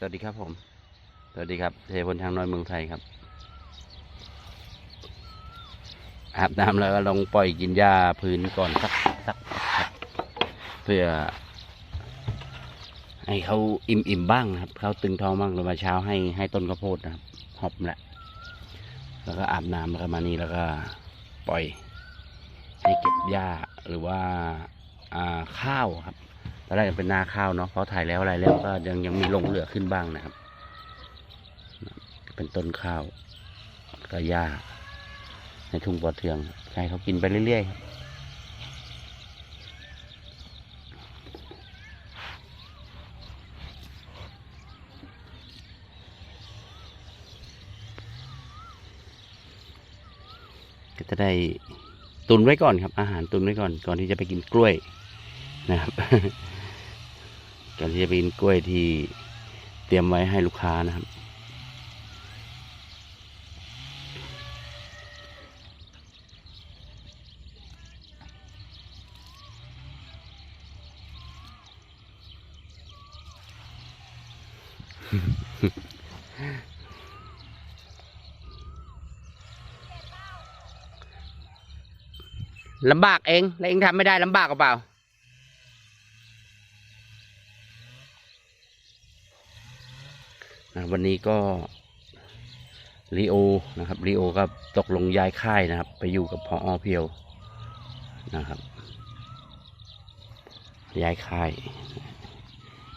สวัสดีครับผม สวัสดีครับเทพลทางน้อยเมืองไทยครับ อาบน้ำแล้วก็ลงปล่อยกินหญ้าพื้นก่อนสักสักครับเพื่อ ให้เขาอิ่มอิ่มบ้างนะครับ เขาตึงท้องบ้างแล้วมาเช้าให้ให้ต้นข้าวโพดนะครับ หอบแหละ แล้วก็อาบน้ำแล้วก็มานี่แล้วก็ปล่อย ให้เก็บหญ้าหรือว่า อ่าข้าวครับ ตอนแรกเป็นนาข้าวเนาะเพราะถ่ายแล้วอะไรแล้วก็ยังยังมีหลงเหลือขึ้นบ้างนะครับ เป็นต้นข้าวก็หญ้าในทุ่งปอเทืองใช่เขากินไปเรื่อยๆก็จะได้ตุนไว้ก่อนครับ อาหารตุนไว้ก่อน ก่อนที่จะไปกินกล้วยนะครับ ก่อนที่จะไปกินกล้วยที่เตรียมไว้ให้ลูกค้านะครับ ลำบากเอง แล้วเองทำไม่ได้ลำบากเปล่า นะวันนี้ก็ลีโอนะครับลีโอก็ตกลงย้ายค่ายนะครับ ไปอยู่กับพออเพียวนะครับย้ายค่าย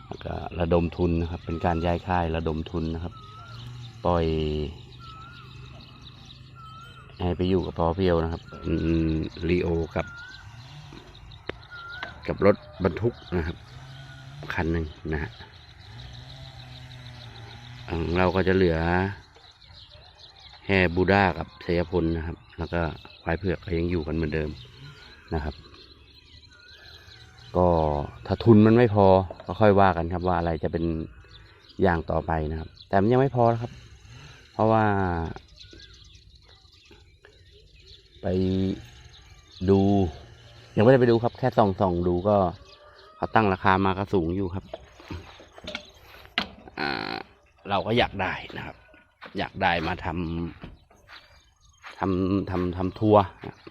แล้วก็ระดมทุนนะครับ เป็นการย้ายค่ายระดมทุนนะครับ ปล่อยให้ไปอยู่กับพอเพียวนะครับลีโอกับ กับรถบรรทุกนะครับ คันหนึ่งนะฮะ ของเราก็จะเหลือแค่บูด้ากับเสยพลนะครับ แล้วก็ควายเผือกก็ยังอยู่กันเหมือนเดิมนะครับ ก็ถ้าทุนมันไม่พอก็ค่อยว่ากันครับว่าอะไรจะเป็นอย่างต่อไปนะครับ แต่มันยังไม่พอครับ เพราะว่า ไปดูยังไม่ได้ไปดูครับ แค่ส่องส่องดูก็เขาตั้งราคามาก็สูงอยู่ครับ เราก็อยากได้นะครับ อยากได้มาทำทำทำทำทัวร์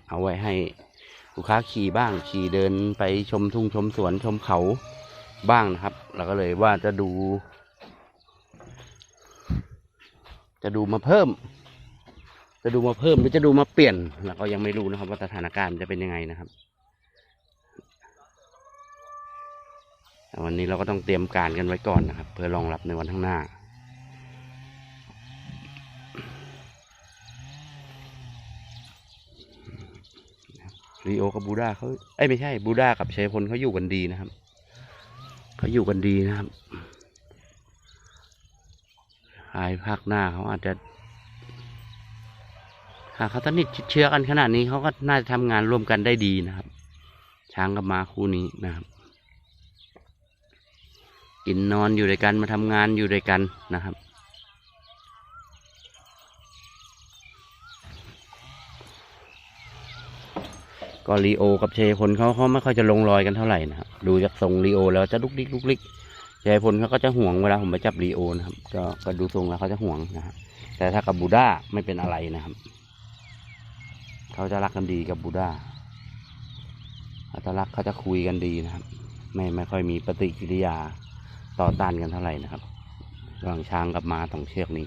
เอาไว้ให้ลูกค้าขี่บ้างขี่เดินไปชมทุ่งชมสวนชมเขาบ้างนะครับ เราก็เลยว่าจะดู จะดูมาเพิ่ม จะดูมาเพิ่มหรือจะดูมาเปลี่ยนเราก็ยังไม่รู้นะครับ ว่าสถานการณ์จะเป็นยังไงนะครับวันนี้เราก็ต้องเตรียมการกันไว้ก่อนนะครับ เพื่อรองรับในวันข้างหน้า รีโอกับบูดาเขาเอ้ยไม่ใช่บูดากับชัยพลเขาอยู่กันดีนะครับเขาอยู่กันดีนะครับภายภาคหน้าเขาอาจจะหากเขาสนิทชิดเชื้อกันขนาดนี้เขาก็น่าจะทำงานร่วมกันได้ดีนะครับ ช้างกับม้าคู่นี้นะครับกินนอนอยู่ด้วยกันมาทำงานอยู่ด้วยกันนะครับ ก็ลีโอกับเชยพลเขาเขาไม่ค่อยจะลงรอยกันเท่าไหร่นะครับดูจากทรงลีโอแล้วจะลุกลิกลุกลิกเชยพลเขาก็จะห่วงเวลาผมไปจับลีโอนะครับ ก็ก็ดูทรงแล้วเขาจะห่วงนะครับแต่ถ้ากับบูด้าไม่เป็นอะไรนะครับ เขาจะรักกันดีกับบูด้าเขาจะรักเขาจะคุยกันดีนะครับ ไม่ไม่ค่อยมีปฏิกิริยาต่อต้านกันเท่าไหร่นะครับระหว่างช้างกับม้าสองเชือกนี้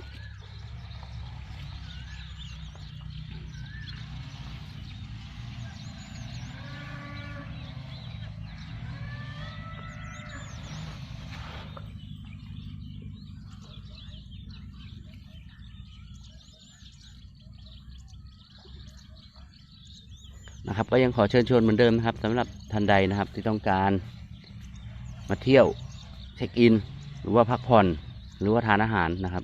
นะครับ ก็ยังขอเชิญชวนเหมือนเดิมนะครับสำหรับท่านใดนะครับที่ต้องการมาเที่ยวเช็คอิน หรือว่าพักผ่อนหรือว่าทานอาหารนะครับ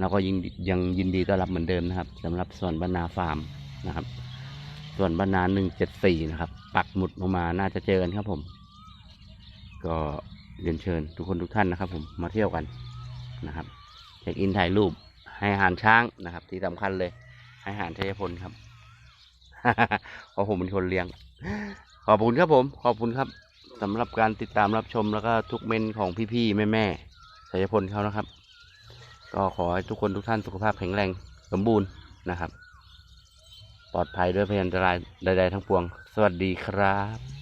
เราก็ยังยังยินดีต้อนรับเหมือนเดิมนะครับสำหรับส่วนบรรณาฟาร์มนะครับส่วนบรรณาหนึ่งเจ็ดสี่นะครับ ปักหมุดลงมาน่าจะเจอกันครับผม ก็เรียนเชิญทุกคนทุกท่านนะครับ ผมมาเที่ยวกันนะครับเช็คอินถ่ายรูปให้อาหารช้างนะครับ ที่สำคัญเลยให้อาหารชัยพลครับ เพราะผมเป็นคนเลี้ยง ขอบคุณครับผม ขอบคุณครับสำหรับการติดตามรับชมแล้วก็ทุกเมนของพี่ๆแม่ๆชัยพลเขานะครับ ก็ขอให้ทุกคนทุกท่านสุขภาพแข็งแรงสมบูรณ์นะครับ ปลอดภัยด้วยพยันตรายใด ๆ ทั้งปวง สวัสดีครับ